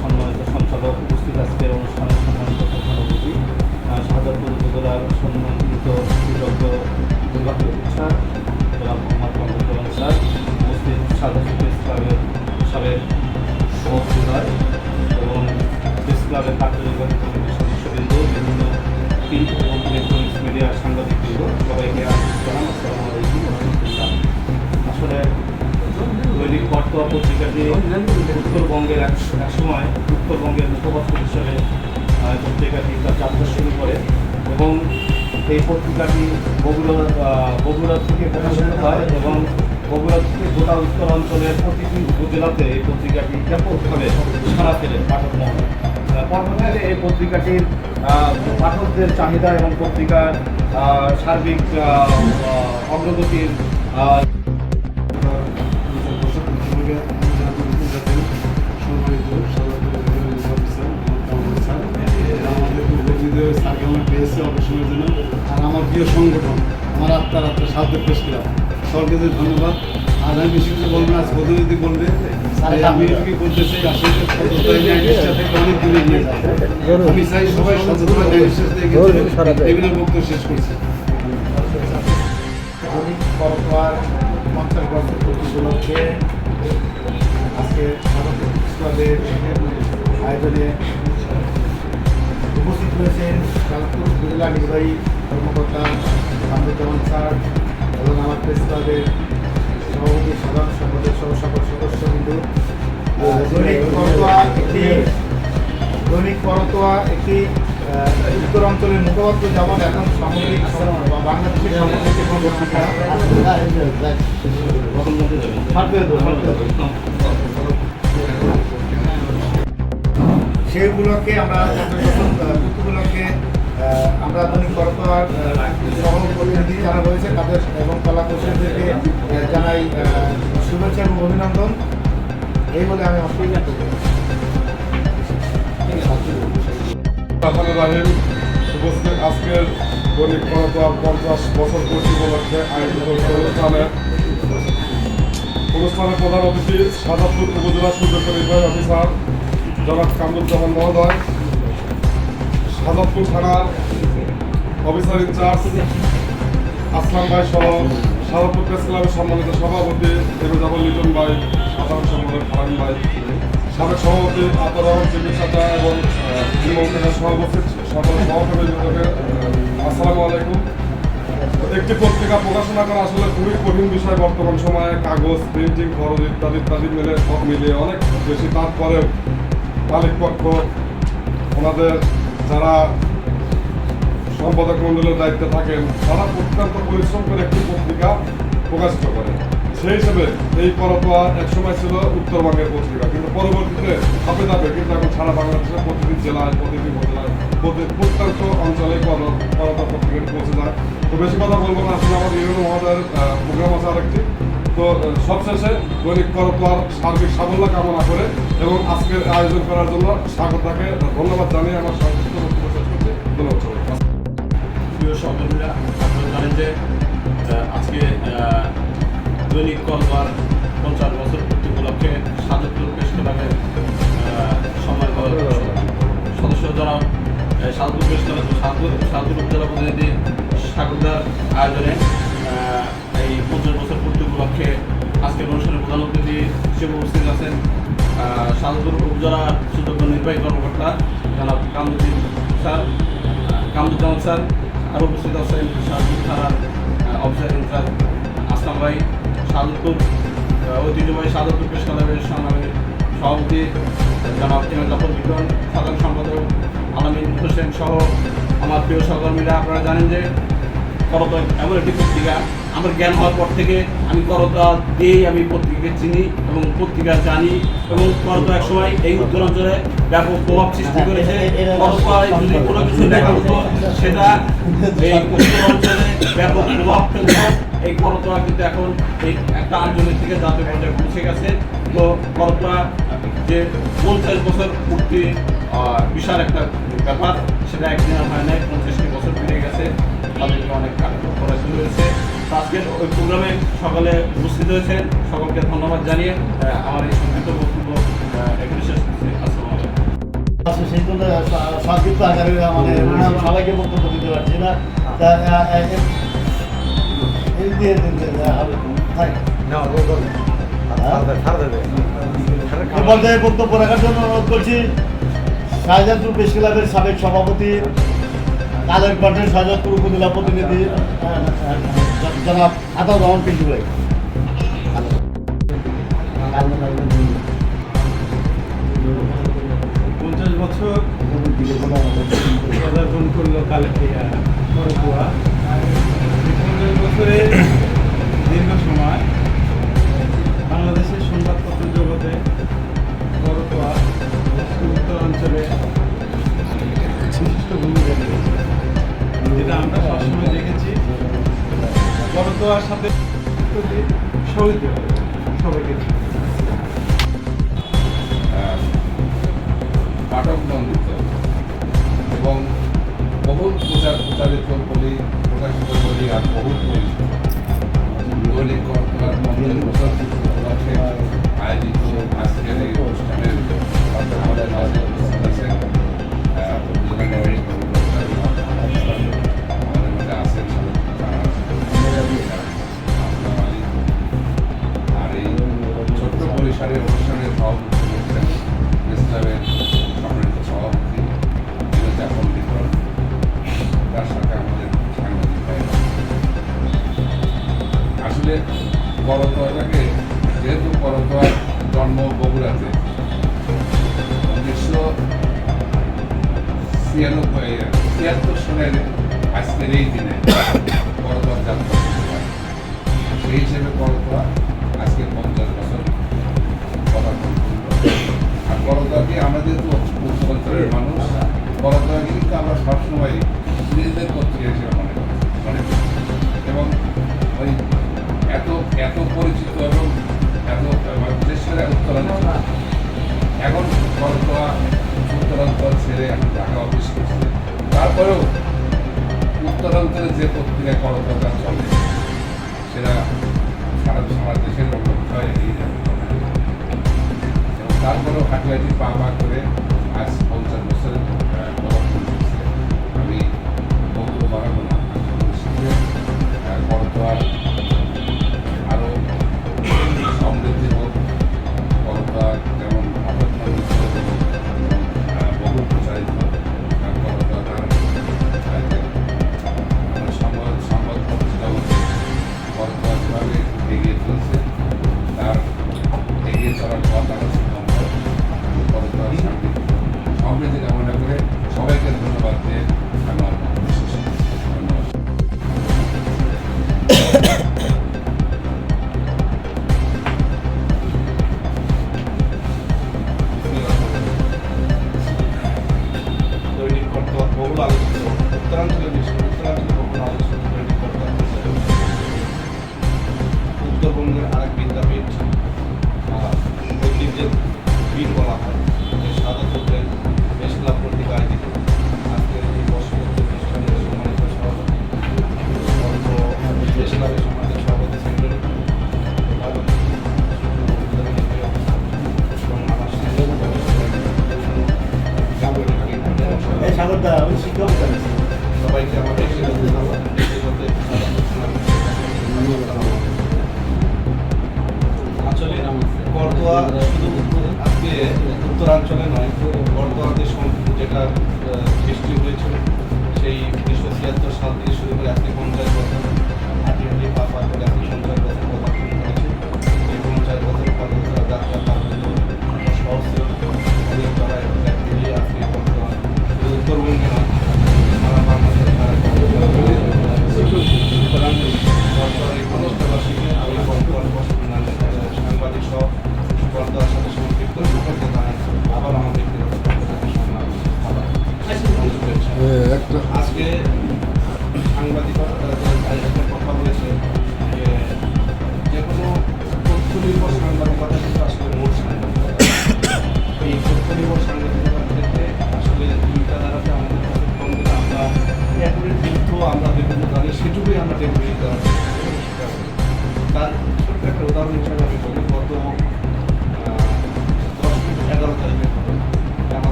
সম্মানিত সঞ্চালক দৈনিক পত্রিকা পত্রিকাটি উত্তরবঙ্গের এক সময় উত্তরবঙ্গের মুখপাত্র হিসেবে পত্রিকাটি তার যাত্রা শুরু করে এবং এই পত্রিকাটি বগুড়া বগুড়া থেকে প্রকাশিত হয় এবং বগুড়া থেকে গোটা উত্তর অঞ্চলের প্রতিটি উপজেলাতে এই পত্রিকাটি ব্যাপকভাবে সারা ফেলে পাঠক মহলে। আহ, এই পত্রিকাটির পাঠকদের চাহিদা এবং পত্রিকার সার্বিক আহ, আহ, অগ্রগতির আহ, আর আমার প্রিয় সংগঠন আমার আত্মার আত্মার সাহায্য প্রেস ক্লাব সরকারকে ধন্যবাদ। আর আমি বেশি কিছু বলব আজ প্রতিনিধি বলবে। আমি কি বলতে চাই আসলে অনেক দূরে নিয়ে আমি চাই সবাই থেকে এগুলো বক্তব্য শেষ করছি। আজকে আয়োজনে উপস্থিত হয়েছেন কালপুর উপজেলা নির্বাহী কর্মকর্তা কামরুজ্জামান স্যার এবং আমার প্রেস ক্লাবের সভাপতি সাধারণ সম্পাদক সহ সকল সদস্যবৃন্দ দৈনিক করতোয়া একটি দৈনিক করতোয়া একটি উত্তর অঞ্চলের মুখপাত্র যেমন এখন সামগ্রিক বাংলাদেশের সামগ্রিক এবং উপলক্ষে আমরা পূর্তি আমরা করতোয়ার সহ প্রতিনিধি যারা রয়েছে তাদের এবং কলা কৌশলীদেরকে জানাই শুভেচ্ছা এবং অভিনন্দন। এই বলে আমি অসুবিধা করি আজকের করতোয়া পঞ্চাশ বছর পূর্তি উপলক্ষে আয়োজিত অনুষ্ঠানে অনুষ্ঠানের প্রধান অতিথি সাজাদপুর উপজেলা সুযোগ্য নির্বাহী অফিসার জনাব কামরুজ্জামান মহোদয় সাজাদপুর থানার অফিসার ইনচার্জ আসলাম ভাই সহ সাজাদপুর প্রেস ক্লাবের সম্মানিত সভাপতি এরোজাবল লিটন ভাই, সাধারণ সম্পাদক ফারান ভাই, সাবেক সভাপতি আতর চিকিৎসাটা এবং বিমন্ত্রণের সভাপতি সহকর্মীদের আসসালামু আলাইকুম। একটি পত্রিকা প্রকাশনা করা আসলে খুবই কঠিন বিষয় বর্তমান সময়ে, কাগজ প্রিন্টিং খরচ ইত্যাদি ইত্যাদি মিলে সব মিলিয়ে অনেক বেশি, তারপরেও মালিক পক্ষ, ওনাদের যারা সম্পাদক মন্ডলের দায়িত্বে থাকেন, তারা অত্যন্ত পরিশ্রম করে একটি পত্রিকা প্রকাশিত করে। সেই হিসেবে এই করতোয়া একসময় ছিল উত্তরবঙ্গের পত্রিকা, কিন্তু পরবর্তীতে ধাপে ধাপে কিন্তু এখন সারা বাংলাদেশের প্রতিটি জেলায়, প্রতিটি উপজেলায়, প্রতি প্রত্যন্ত অঞ্চলে করতোয়া পত্রিকাটি পৌঁছে যায়। তো বেশি কথা বলব না আসলে আমাদের ইউনো মহোদয়ের প্রোগ্রাম আছে আরেকটি। সবশেষে দৈনিক করতোয়ার সার্বিক সাফল্য কামনা করে এবং আজকের আয়োজন করার জন্য স্বাগতাকে ধন্যবাদ জানিয়ে আমার সংক্ষিপ্ত বক্তব্য শেষ করছি ধন্যবাদ। প্রিয় সহকর্মীরা, আপনারা জানেন যে আজকে দৈনিক কলবার পঞ্চাশ বছর পূর্তি উপলক্ষে সাধুপুর প্রেস ক্লাবের সম্মানিত সদস্য যারা সাধুপুর প্রেস সাধুপুর সাধুপুর উপজেলা প্রতিনিধি আয়োজনে এই পঞ্চাশ বছর পূর্তি উপলক্ষে আজকের অনুষ্ঠানের প্রধান অতিথি হিসেবে উপস্থিত আছেন সাধুপুর উপজেলা সুযোগ্য নির্বাহী কর্মকর্তা জনাব কামরুদ্দিন স্যার কামরুজ্জামান স্যার আরও উপস্থিত আছেন শাহপুর থানার অফিসার ইনচার্জ আসলাম ভাই সাদুপুর আহ, ঐতিহ্যবাহী সাদুপুর প্রেস ক্লাবের সভাপতি জনাব এম জাফর বিক্রম সাধারণ সম্পাদক আলামিন হোসেন সহ আমার প্রিয় সহকর্মীরা আপনারা জানেন যে করতা এমন একটি পত্রিকা আমার জ্ঞান হওয়ার পর থেকে আমি করতা দিয়েই আমি পত্রিকাকে চিনি এবং পত্রিকা জানি এবং করতা এক সময় এই উত্তরাঞ্চলে ব্যাপক প্রভাব সৃষ্টি করেছে। যদি কোনো কিছু লেখা হতো, সেটা এই উত্তরাঞ্চলে ব্যাপক প্রভাব ফেলত। এই করতোয়া কিন্তু এখন এই একটা আঞ্চলিক থেকে জাতীয় পর্যায়ে পৌঁছে গেছে। তো করতোয়া যে পঞ্চাশ বছর পূর্তি বিশাল একটা ব্যাপার, সেটা একদিন হয় নাই। পঞ্চাশটি বছর পেরিয়ে গেছে। তাদেরকে অনেক কার্যক্রম করা শুরু হয়েছে। আজকে ওই প্রোগ্রামে সকালে উপস্থিত হয়েছেন সকলকে ধন্যবাদ জানিয়ে আমার এই সংক্ষিপ্ত বক্তব্য সেই জন্য আমাদের সবাইকে বক্তব্য দিতে পারছি না বক্তব্য রাখার জন্য অনুরোধ করছি শাহজাদপুর প্রেস ক্লাবের সাবেক সভাপতি কালের কণ্ঠের শাহজাদপুর উপজেলা প্রতিনিধি পঞ্চাশ বছর পদার্পণ করল কালকে পঞ্চাশ বছরে দীর্ঘ সময় বাংলাদেশের সংবাদপত্র জগতে সবার সাথে সবাইকে। সবাইকে নাটক নাম এবং বহু প্রচার প্রচারিত বলি, প্রকাশিত বলে আর বহু বলি। দৈনিক কর্তার মন্দির প্রচারিত আয়োজিত আজকের এই অনুষ্ঠানের আমাদের মাঝে তারপরও হাঁটুহাটি পা পা করে আজ পঞ্চাশ বছরের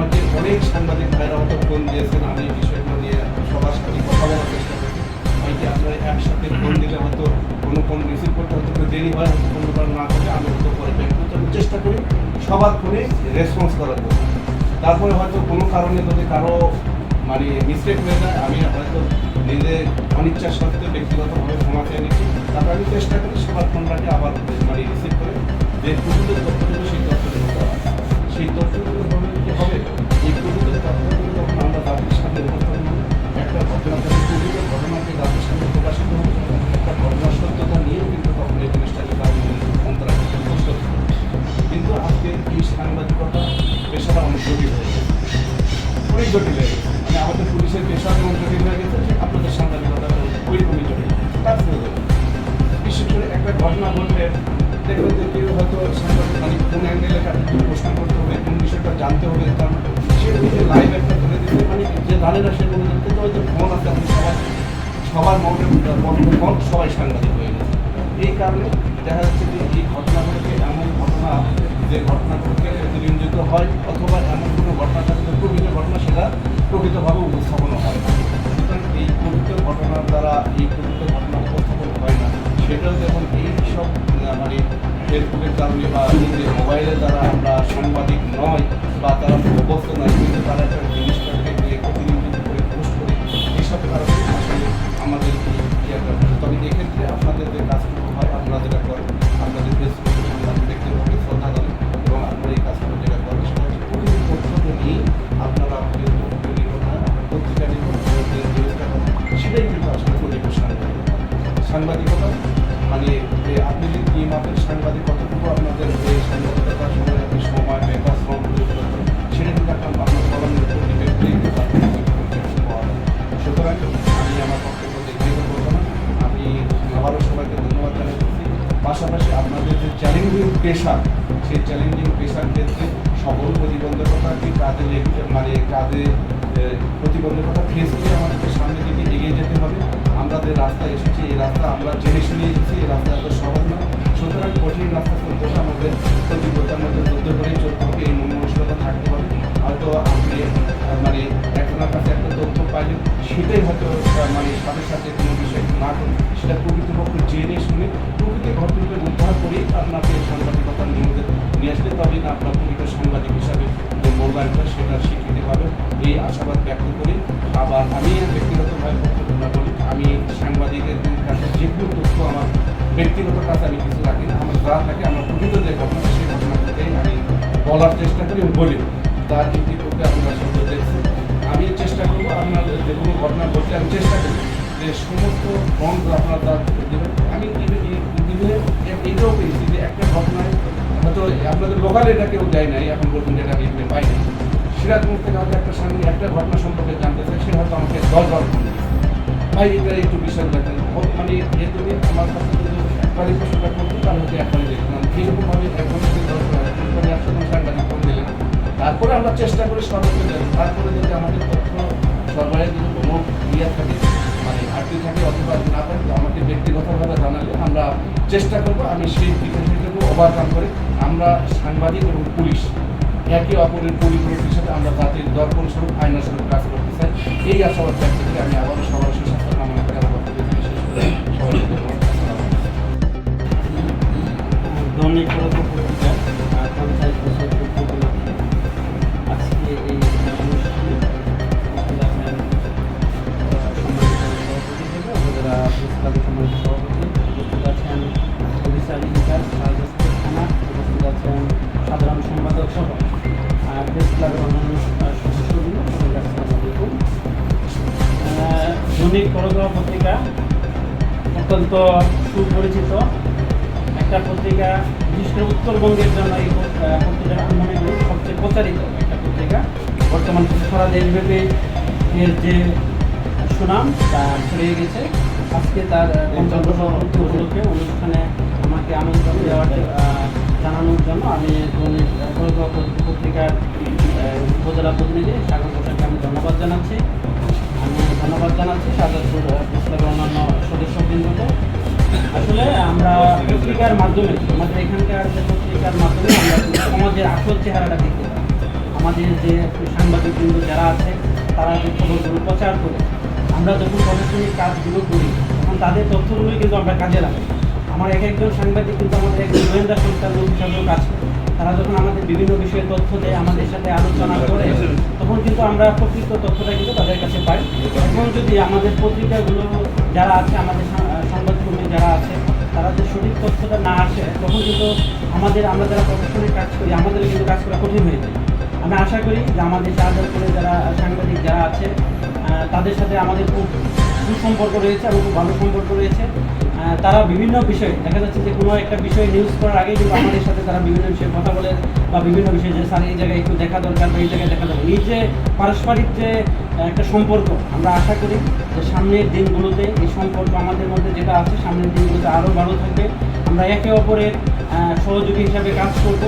আমাদের অনেক সাংবাদিক ভাইরা আমাকে ফোন দিয়েছেন, আমি বিষয়গুলো নিয়ে সবার সাথে কথা বলার চেষ্টা করছি হয়তো আপনারা একসাথে ফোন দিলে হয়তো কোনো কোনো রিসিভ করতে হয়তো একটু দেরি হয় কোনোবার না থাকে, আমি হয়তো করে কিন্তু আমি চেষ্টা করি সবার ফোনে রেসপন্স করার জন্য। তারপরে হয়তো কোনো কারণে যদি কারও মানে মিস্টেক হয়ে যায়, আমি হয়তো নিজে অনিচ্ছার সত্ত্বেও ব্যক্তিগতভাবে ক্ষমা চেয়ে নিচ্ছি। তারপর আমি চেষ্টা করি সবার ফোনটাকে আবার মানে রিসিভ করে যে তথ্যগুলো সেই তথ্যগুলো সেই তথ্যগুলো হবে। এই প্রকৃত তথ্যগুলো দেখা যাচ্ছে যে এই ঘটনাগুলোকে এমন ঘটনা যে ঘটনাগুলোকে নিয়ন্ত্রিত হয় অথবা এমন কোনো ঘটনা থাকে যে প্রকৃত ঘটনা সেটা প্রকৃতভাবে উপস্থাপন হয় সুতরাং এই প্রকৃত ঘটনার দ্বারা এই প্রকৃত ঘটনা উপস্থাপন হয় না। সেটাও যখন এই সব মানে ফেসবুকের কারণে বা নিজের মোবাইলের দ্বারা আমরা সাংবাদিক নয় বা তারা অভ্যস্ত নয়, কিন্তু তারা একটা জিনিসটাকে নিয়ে প্রতিনিধিত্ব করে পোস্ট করে এইসব কারণে আসলে আমাদের তবে এক্ষেত্রে আপনাদের যে কাজগুলো সাংবাদিকতা মানে যে আপনি যে কি মাপের সাংবাদিক, কতটুকু আপনাদের যে সাংবাদিকতার সময় আপনি সময়, বেকার শ্রম সেটা কিন্তু আপনার আপনার কিছু সুতরাং আমি আমার বক্তব্য দীর্ঘায়িত করব না আমি আবারও সবাইকে ধন্যবাদ জানাচ্ছি। পাশাপাশি আপনাদের যে চ্যালেঞ্জিং পেশা সেই চ্যালেঞ্জিং পেশার ক্ষেত্রে সকল প্রতিবন্ধকতাকে কাজে মানে কাজে প্রতিবন্ধকতা ফেস করে আমাদেরকে সামনের দিকে এগিয়ে যেতে হবে। আমরা যে রাস্তা এসেছি, এই রাস্তা আমরা জেনে শুনে এসেছি, এই রাস্তা এত সহজ না। সুতরাং কঠিন রাস্তা চলতে হলে আমাদের প্রতিবদ্ধতার মধ্যে যুদ্ধ করে চলতে হবে, এই মনমানসিকতা থাকতে হবে। হয়তো আপনি মানে একজনের কাছে একটা তথ্য পাইলেন, সেটাই হয়তো মানে সাথে সাথে কোনো বিষয় না করে সেটা প্রকৃতপক্ষে জেনে শুনে প্রকৃত ঘটনাকে উদ্ধার করেই আপনাকে সাংবাদিকতার নিয়োগে নিয়ে আসলে তবে না, আপনার প্রকৃত সাংবাদিক হিসাবে যে মূল্যায়নটা সেটা স্বীকৃতি পাবে। এই আশাবাদ ব্যক্ত করি আবার আমি ব্যক্তিগতভাবে বক্তব্য বলি। আমি সাংবাদিকের কাছে যেগুলো তথ্য আমার ব্যক্তিগত কাছে আমি কিছু রাখি না। আমার যা থাকে, আমার প্রকৃত যে ঘটনা, সেই ঘটনাটাকেই আমি বলার চেষ্টা করি বলি। তার ইতিপূর্বে আপনারা সবাই দেখছেন। আমি চেষ্টা করব আপনার যে কোনো ঘটনা ঘটলে আমি চেষ্টা করি। যে সমস্ত বন্ধ আপনারা তার আমি দিবে এইটাও পেয়েছি যে একটা ঘটনায় হয়তো আপনাদের লোকাল এটা কেউ দেয় নাই, এখন পর্যন্ত এটা লিখতে পাই না সিরাজগঞ্জ থেকে হয়তো একটা সামনে একটা ঘটনা সম্পর্কে জানতে চাই, সে হয়তো আমাকে দশ বার ফোন। ভাই, এটা একটু বিষয় দেখেন মানে যদি আমার কাছে যদি একবারই প্রশ্নটা করতো তাহলে হয়তো একবারই দেখতাম এইরকমভাবে একবার যদি দশ বার একবার একশো সাংবাদিক ফোন দিলেন। তারপরে আমরা চেষ্টা করি সর্বোচ্চ দেব তারপরে যদি আমাদের তথ্য সরবরাহের যদি কোনো ইয়ে থাকে ঘাটতি থাকে অথবা না থাকে আমাকে ব্যক্তিগতভাবে জানালে আমরা চেষ্টা করব, আমি সেই বিষয়টুকু ওভারকাম করে আমরা সাংবাদিক এবং পুলিশ, একে অপরের পরিপূরকের সাথে আমরা জাতির দর্পণ স্বরূপ আইনা স্বরূপ কাজ করতে চাই। এই আশাবাদ ব্যক্ত করে। আমি আবারও সবার সুস্বাস্থ্য কামনা করে আমার। সবাইকে ধন্যবাদ। আজকে তার আহ, পঞ্চম বর্ষ উপলক্ষে অনুষ্ঠানে আমাকে আমন্ত্রণ দেওয়ার জানানোর জন্য আমি পত্রিকার উপজেলা প্রতিনিধি সাগর ঘোষাকে আমি ধন্যবাদ জানাচ্ছি। আমি ধন্যবাদ জানাচ্ছি শাহজাদপুর প্রেসক্লাবের অন্যান্য সদস্যবৃন্দকে। আসলে আমরা পত্রিকার মাধ্যমে আমাদের এখানকার যে পত্রিকার মাধ্যমে আমরা সমাজের আসল চেহারাটা দেখতে পাই। আমাদের যে সাংবাদিকবৃন্দ যারা আছে তারা যে খবরগুলো প্রচার করে আমরা যখন প্রশাসনিক কাজগুলো করি, তখন তাদের তথ্যগুলোই কিন্তু আমরা কাজে লাগাই। আমার এক একজন সাংবাদিক কিন্তু আমাদের একজন গোয়েন্দা সংস্থার লোক কাজ করে, তারা যখন আমাদের বিভিন্ন বিষয়ে তথ্য দেয়, আমাদের সাথে আলোচনা করে, তখন কিন্তু আমরা প্রকৃত তথ্যটা কিন্তু তাদের কাছে পাই। এখন যদি আমাদের পত্রিকাগুলো যারা আছে, আমাদের সংবাদকর্মী যারা আছে, তারা যে সঠিক তথ্যটা না আসে, তখন কিন্তু আমাদের, আমরা যারা প্রফেশনে কাজ করি, আমাদের কিন্তু কাজ করা কঠিন হয়ে যায়। আমি আশা করি যে আমাদের শাহজাদপুরে যারা সাংবাদিক যারা আছে তাদের সাথে আমাদের খুব সুসম্পর্ক রয়েছে এবং খুব ভালো সম্পর্ক রয়েছে। তারা বিভিন্ন বিষয়ে, দেখা যাচ্ছে যে কোনো একটা বিষয় নিউজ করার আগেই কিন্তু আমাদের সাথে তারা বিভিন্ন বিষয়ে কথা বলে বা বিভিন্ন বিষয়ে যে, স্যার, এই জায়গায় একটু দেখা দরকার বা এই জায়গায় দেখা দরকার। এই যে পারস্পরিক যে একটা সম্পর্ক, আমরা আশা করি যে সামনের দিনগুলোতে এই সম্পর্ক আমাদের মধ্যে যেটা আছে, সামনের দিনগুলোতে আরও ভালো থাকবে। আমরা একে অপরের সহযোগী হিসাবে কাজ করব।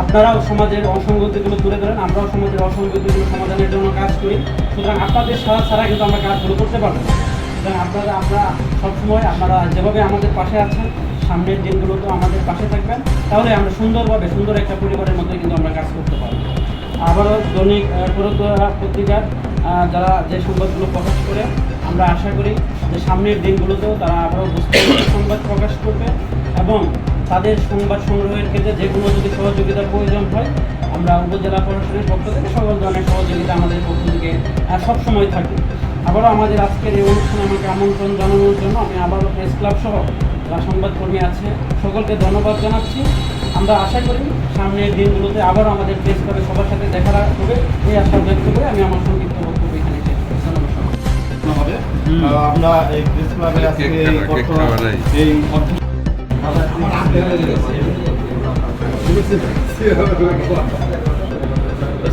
আপনারাও সমাজের অসঙ্গতিগুলো তুলে ধরেন, আমরাও সমাজের অসঙ্গতিগুলো সমাধানের জন্য কাজ করি। সুতরাং আপনাদের সারা ছাড়া কিন্তু আমরা কাজগুলো করতে পারব না। সুতরাং আপনারা, আমরা সবসময়, আপনারা যেভাবে আমাদের পাশে আছেন, সামনের দিনগুলোতেও আমাদের পাশে থাকবেন, তাহলে আমরা সুন্দরভাবে, সুন্দর একটা পরিবারের মধ্যে কিন্তু আমরা কাজ করতে পারব। আবারও দৈনিক পত্রিকার যারা যে সংবাদগুলো প্রকাশ করে, আমরা আশা করি যে সামনের দিনগুলোতেও তারা আবারও বুঝতে সংবাদ প্রকাশ করবে এবং তাদের সংবাদ সংগ্রহের ক্ষেত্রে যে কোনো যদি সহযোগিতার প্রয়োজন হয় আমরা উপজেলা প্রশাসনের পক্ষ থেকে সকল ধরনের সহযোগিতা আমাদের পক্ষ থেকে সবসময় থাকে। আবারও আমাদের আজকের এই অনুষ্ঠানে আমাকে আমন্ত্রণ জানানোর জন্য আমি আবারও প্রেস ক্লাব সহ যারা সংবাদকর্মী আছে সকলকে ধন্যবাদ জানাচ্ছি। আমরা আশা করি সামনের দিনগুলোতে আবারও আমাদের প্রেস ক্লাবে সবার সাথে দেখা হবে। এই আশা ব্যক্ত করে আমি আমার সংক্ষিপ্ত বক্তব্য এখানে শেষ করছি। ধন্যবাদ আমরা এই প্রেস ক্লাবে আজকে এই অর্থ এই অর্থ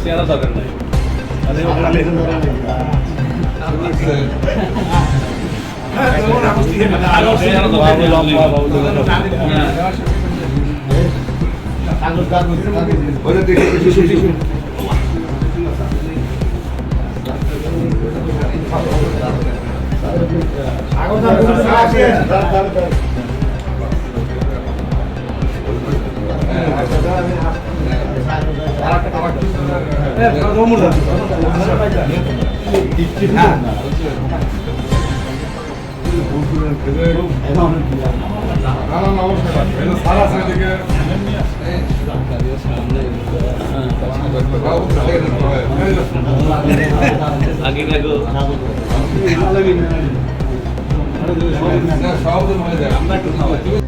চেহারা দরকার নাই আরও আগে আগে সহজে হয়ে যায় আমরা একটু